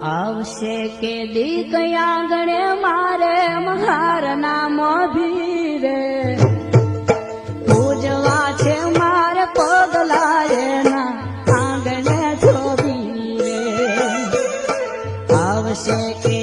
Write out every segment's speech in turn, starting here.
આવશે કે દી કયા ગણે મારે મહાર નામો ભીરે પૂજવા છે મારે પગલાએ ના આંગણે છોબી રે આવશે કે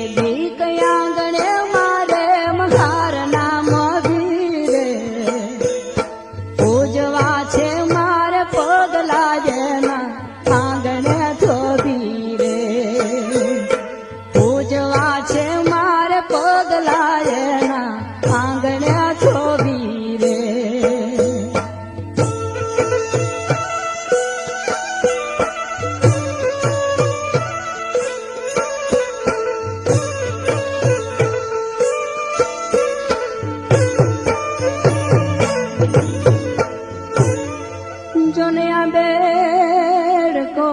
જોને આ બેડકો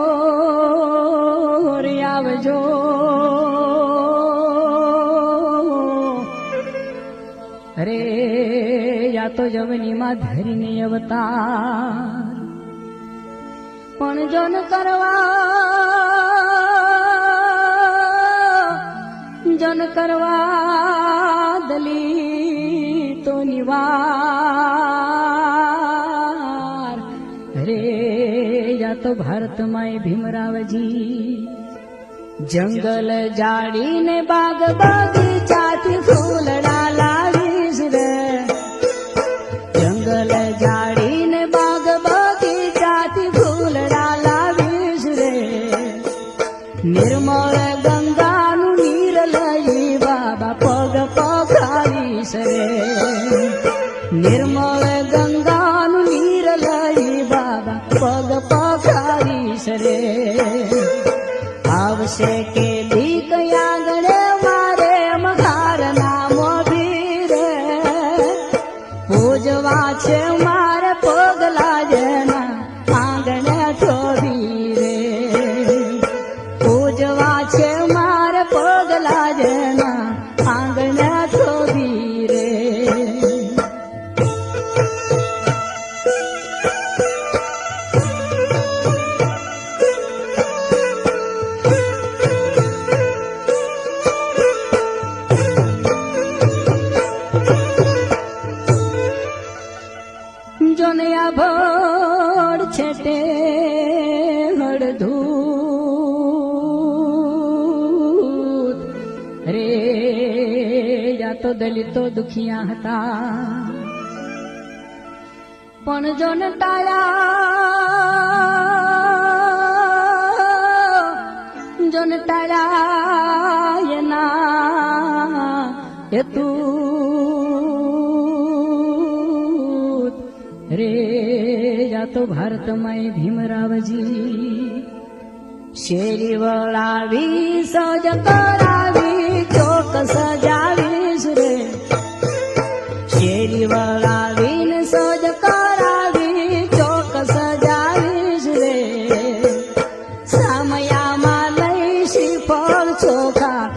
રે આવજો. અરે યા તો જવનીમાં ધરીને અવતાર. પણ જોન કરવા, જન કરવા દલિતો નિવાર તો ભારતમાં ભીમરાવજી. જંગલ જાડીને બાગ બગીચાથી ફૂલડા લાવીશ રે. જંગલ જાડીને બાગ બગીચાથી ફૂલડા લાવીશ રે. નિર્મળ ગંગાનું નીર લઈ બાબા પગ પખાવીશ રે. નિર્મળ ગંગાનું આવશે કે દીક આગળ મારે મઘાર મોભી રે. પૂજવા છે રે, યા તો દલિતો દુખિયા હતા. પણ જોન ટાળ્યા જોન ટાળ્યા એના હેતુ રે, યા તો ભારતમાં ભીમરાવજી શેરી વળાવી સજ કરાવી ચોક સજાવીશ રે. શેરી વળાવીને સજ કરાવી ચોક સજાવીશ રે. સમયામાં લઈશી પર ચોખા